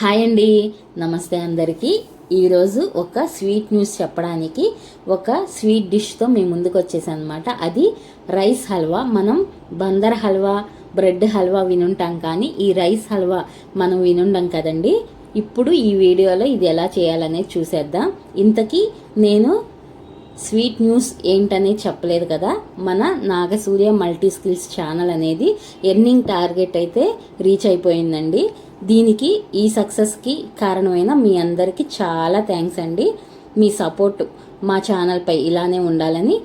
Hi అండి. నమస్తే అందరికీ. ఈరోజు ఒక స్వీట్ న్యూస్ చెప్పడానికి ఒక స్వీట్ డిష్తో మీ ముందుకు వచ్చేసాను అనమాట అది రైస్ హల్వా. మనం బందర్ హల్వా బ్రెడ్ హల్వా వినుంటాం కానీ ఈ రైస్ హల్వా మనం వినుండం కదండి. ఇప్పుడు ఈ వీడియోలో ఇది ఎలా చేయాలనేది చూసేద్దాం. ఇంతకీ నేను స్వీట్ న్యూస్ ఏంటనే చెప్పలేదు కదా. మన నాగసూర్య మల్టీ స్కిల్స్ ఛానల్ అనేది ఎర్నింగ్ టార్గెట్ అయితే రీచ్ అయిపోయిందండి. దీనికి ఈ సక్సెస్కి కారణమైన మీ అందరికీ చాలా థ్యాంక్స్ అండి. మీ సపోర్ట్ మా ఛానల్పై ఇలానే ఉండాలని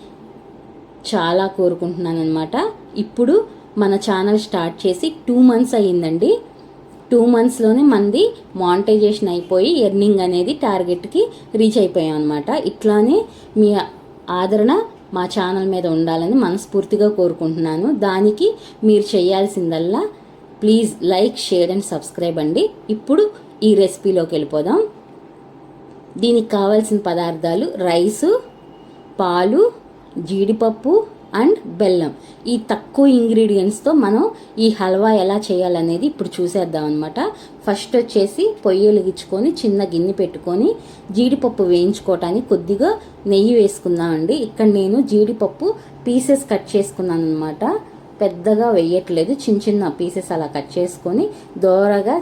చాలా కోరుకుంటున్నాను అనమాట ఇప్పుడు మన ఛానల్ స్టార్ట్ చేసి టూ మంత్స్ అయ్యిందండి. టూ మంత్స్లోనే మంది మానిటైజేషన్ అయిపోయి ఎర్నింగ్ అనేది టార్గెట్కి రీచ్ అయిపోయాం అనమాట ఇట్లానే మీ ఆదరణ మా ఛానల్ మీద ఉండాలని మనస్ఫూర్తిగా కోరుకుంటున్నాను. దానికి మీరు చేయాల్సిందల్లా please like share and subscribe అండి. ఇప్పుడు ఈ రెసిపీలోకి వెళ్ళిపోదాం. దీనికి కావాల్సిన పదార్థాలు రైసు పాలు జీడిపప్పు అండ్ బెల్లం. ఈ తక్కువ ఇంగ్రీడియంట్స్తో మనం ఈ హల్వా ఎలా చేయాలనేది ఇప్పుడు చూసేద్దాం అనమాట ఫస్ట్ వచ్చేసి పొయ్యి వెలిగించుకొని చిన్న గిన్నె పెట్టుకొని జీడిపప్పు వేయించుకోవటానికి కొద్దిగా నెయ్యి వేసుకుందామండి. ఇక్కడ నేను జీడిపప్పు పీసెస్ కట్ చేసుకున్నాను అనమాట పెద్దగా వేయట్లేదు. చిన్న చిన్న పీసెస్ అలా కట్ చేసుకొని దోరగా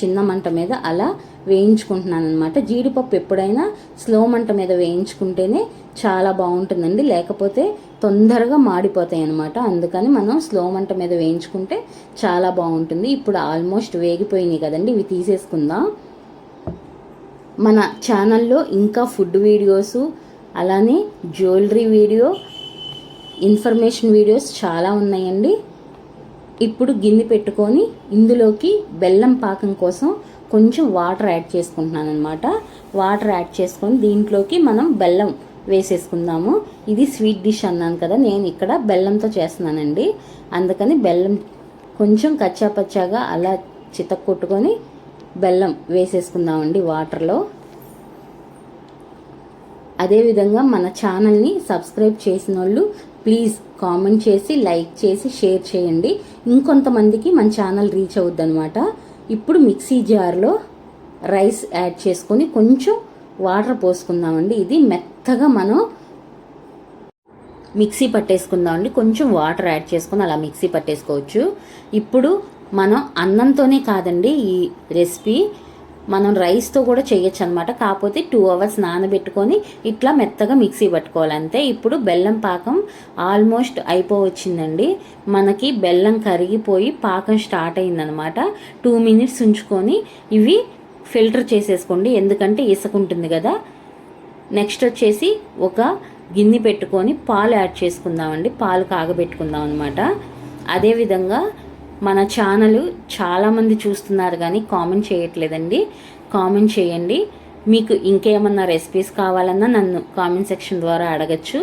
చిన్న మంట మీద అలా వేయించుకుంటున్నాను అనమాట జీడిపప్పు ఎప్పుడైనా స్లో మంట మీద వేయించుకుంటేనే చాలా బాగుంటుందండి. లేకపోతే తొందరగా మాడిపోతాయి అన్నమాట. అందుకని మనం స్లో మంట మీద వేయించుకుంటే చాలా బాగుంటుంది. ఇప్పుడు ఆల్మోస్ట్ వేగిపోయినాయి కదండి ఇవి తీసేసుకుందాం. మన ఛానల్లో ఇంకా ఫుడ్ వీడియోస్ అలానే జ్యువెలరీ వీడియో ఇన్ఫర్మేషన్ వీడియోస్ చాలా ఉన్నాయండి. ఇప్పుడు గిన్నె పెట్టుకొని ఇందులోకి బెల్లం పాకం కోసం కొంచెం వాటర్ యాడ్ చేసుకుంటున్నాను అనమాట వాటర్ యాడ్ చేసుకొని దీంట్లోకి మనం బెల్లం వేసేసుకుందాము. ఇది స్వీట్ డిష్ అన్నాను కదా నేను ఇక్కడ బెల్లంతో చేస్తున్నానండి. అందుకని బెల్లం కొంచెం కచ్చాపచ్చాగా అలా చితక్ కొట్టుకొని బెల్లం వేసేసుకుందామండి వాటర్లో. అదేవిధంగా మన ఛానల్ని సబ్స్క్రైబ్ చేసిన వాళ్ళు ప్లీజ్ కామెంట్ చేసి లైక్ చేసి షేర్ చేయండి. ఇంకొంతమందికి మన ఛానల్ రీచ్ అవుద్ది అనమాట ఇప్పుడు మిక్సీ జార్లో రైస్ యాడ్ చేసుకొని కొంచెం వాటర్ పోసుకుందామండి. ఇది మెత్తగా మనం మిక్సీ పట్టేసుకుందామండి కొంచెం వాటర్ యాడ్ చేసుకొని అలా మిక్సీ పట్టేసుకోవచ్చు. ఇప్పుడు మనం అన్నంతోనే కాదండి ఈ రెసిపీ మనం రైస్తో కూడా చేయొచ్చు అనమాట కాకపోతే టూ అవర్స్ నానబెట్టుకొని ఇట్లా మెత్తగా మిక్సీ పట్టుకోవాలి. అంతే. ఇప్పుడు బెల్లం పాకం ఆల్మోస్ట్ అయిపోవచ్చిందండి. మనకి బెల్లం కరిగిపోయి పాకం స్టార్ట్ అయిందనమాట టూ మినిట్స్ ఉంచుకొని ఇవి ఫిల్టర్ చేసేసుకోండి. ఎందుకంటే ఇసుకుంటుంది కదా. నెక్స్ట్ వచ్చేసి ఒక గిన్నె పెట్టుకొని పాలు యాడ్ చేసుకుందామండి. పాలు కాగబెట్టుకుందాం అనమాట అదేవిధంగా మన ఛానల్ చాలామంది చూస్తున్నారు కానీ కామెంట్ చేయట్లేదండి. కామెంట్ చేయండి. మీకు ఇంకేమన్నా రెసిపీస్ కావాలన్నా నన్ను కామెంట్ సెక్షన్ ద్వారా అడగచ్చు.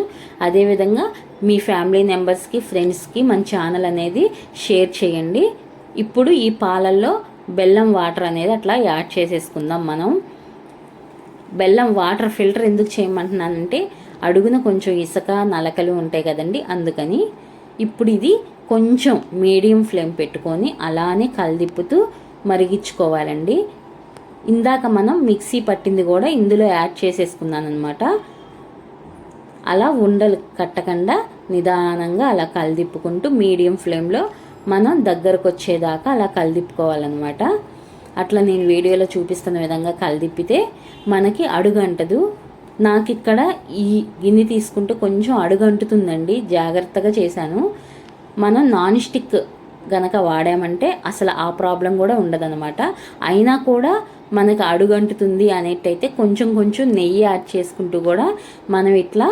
అదేవిధంగా మీ ఫ్యామిలీ మెంబర్స్కి ఫ్రెండ్స్కి మన ఛానల్ అనేది షేర్ చేయండి. ఇప్పుడు ఈ పాలల్లో బెల్లం వాటర్ అనేది అట్లా యాడ్ చేసేసుకుందాం మనం. బెల్లం వాటర్ ఫిల్టర్ ఎందుకు చేయమంటున్నానంటే అడుగున కొంచెం ఇసుక నలకలు ఉంటాయి కదండి అందుకని ఇప్పుడు ఇది కొంచెం మీడియం ఫ్లేమ్ పెట్టుకొని అలానే కలదిప్పుతూ మరిగించుకోవాలండి. ఇందాక మనం మిక్సీ పట్టింది కూడా ఇందులో యాడ్ చేసేసుకున్నాను అనమాట అలా ఉండలు కట్టకుండా నిదానంగా అలా కలదిప్పుకుంటూ మీడియం ఫ్లేమ్లో మనం దగ్గరకు వచ్చేదాకా అలా కలదిప్పుకోవాలన్నమాట. అట్లా నేను వీడియోలో చూపిస్తున్న విధంగా కలిదిప్పితే మనకి అడుగంటదు. నాకు ఇక్కడ ఈ గిన్నె తీసుకుంటూ కొంచెం అడుగంటుతుందండి. జాగ్రత్తగా చేశాను. మనం నాన్ స్టిక్ గనక వాడామంటే అసలు ఆ ప్రాబ్లం కూడా ఉండదనమాట అయినా కూడా మనకు అడుగంటుతుంది అనేటైతే కొంచెం కొంచెం నెయ్యి యాడ్ చేసుకుంటూ కూడా మనం ఇట్లా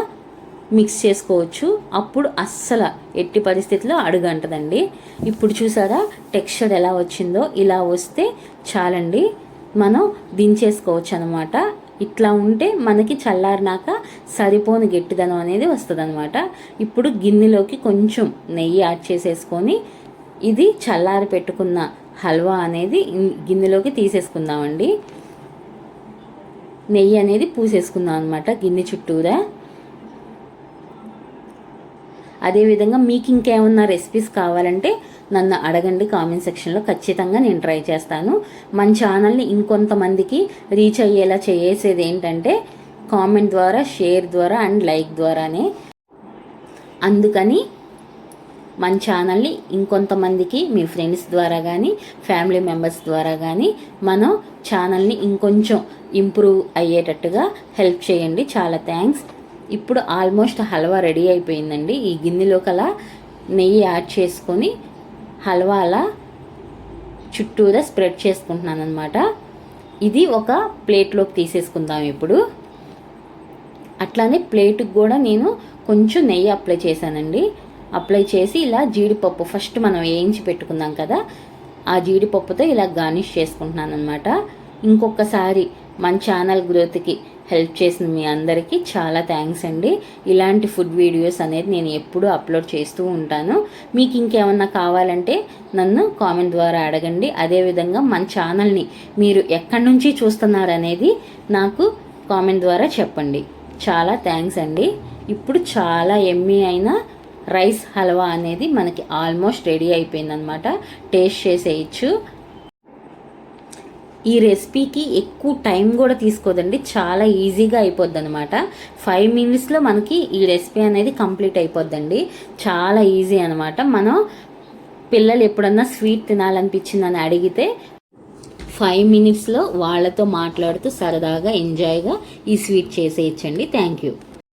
మిక్స్ చేసుకోవచ్చు. అప్పుడు అస్సలు ఎట్టి పరిస్థితిలో అడుగంటదండి. ఇప్పుడు చూసారా టెక్స్చర్ ఎలా వచ్చిందో ఇలా వస్తే చాలండి. మనం దించేసుకోవచ్చు అనమాట ఇట్లా ఉంటే మనకి చల్లారినాక సరిపోని గట్టిదనం అనేది వస్తుందన్నమాట ఇప్పుడు గిన్నెలోకి కొంచెం నెయ్యి యాడ్ చేసేసుకొని ఇది చల్లారి పెట్టుకున్న హల్వా అనేది గిన్నెలోకి తీసేసుకుందామండి. నెయ్యి అనేది పూసేసుకుందాం అనమాట గిన్నె చుట్టూరా. అదేవిధంగా మీకు ఇంకేమన్నా రెసిపీస్ కావాలంటే నన్ను అడగండి కామెంట్ సెక్షన్లో ఖచ్చితంగా నేను ట్రై చేస్తాను. మన ఛానల్ని ఇంకొంతమందికి రీచ్ అయ్యేలా చేసేది ఏంటంటే కామెంట్ ద్వారా షేర్ ద్వారా అండ్ లైక్ ద్వారానే. అందుకని మన ఛానల్ని ఇంకొంతమందికి మీ ఫ్రెండ్స్ ద్వారా కానీ ఫ్యామిలీ మెంబర్స్ ద్వారా కానీ మనం ఛానల్ని ఇంకొంచెం ఇంప్రూవ్ అయ్యేటట్టుగా హెల్ప్ చేయండి. చాలా థ్యాంక్స్ ఇప్పుడు ఆల్మోస్ట్ హల్వా రెడీ అయిపోయిందండి. ఈ గిన్నెలోకి అలా నెయ్యి యాడ్ చేసుకొని హల్వా అలా చుట్టూరా స్ప్రెడ్ చేసుకుంటున్నాను అనమాట ఇది ఒక ప్లేట్లోకి తీసేసుకుందాం ఇప్పుడు. అట్లానే ప్లేట్కి కూడా నేను కొంచెం నెయ్యి అప్లై చేశానండి. అప్లై చేసి ఇలా జీడిపప్పు ఫస్ట్ మనం వేయించి పెట్టుకుందాం కదా. ఆ జీడిపప్పుతో ఇలా గార్నిష్ చేసుకుంటున్నాను అనమాట ఇంకొకసారి మన ఛానల్ గ్రోత్కి హెల్ప్ చేసిన మీ అందరికీ చాలా థ్యాంక్స్ అండి. ఇలాంటి ఫుడ్ వీడియోస్ అనేది నేను ఎప్పుడూ అప్లోడ్ చేస్తూ ఉంటాను. మీకు ఇంకేమన్నా కావాలంటే నన్ను కామెంట్ ద్వారా అడగండి. అదేవిధంగా మన ఛానల్ని మీరు ఎక్కడి నుంచి చూస్తున్నారనేది నాకు కామెంట్ ద్వారా చెప్పండి. చాలా థ్యాంక్స్ అండి. ఇప్పుడు చాలా ఎమ్మీ అయిన రైస్ హల్వా అనేది మనకి ఆల్మోస్ట్ రెడీ అయిపోయిందనమాట టేస్ట్ చేసేయచ్చు. ఈ రెసిపీకి ఎక్కువ టైం కూడా తీసుకోదండి. చాలా ఈజీగా అయిపోద్ది అనమాట ఫైవ్ మినిట్స్లో మనకి ఈ రెసిపీ అనేది కంప్లీట్ అయిపోద్దండి. చాలా ఈజీ అనమాట మనం పిల్లలు ఎప్పుడన్నా స్వీట్ తినాలనిపించిందని అడిగితే ఫైవ్ మినిట్స్లో వాళ్ళతో మాట్లాడుతూ సరదాగా ఎంజాయ్గా ఈ స్వీట్ చేసేయచ్చండి. Thank you.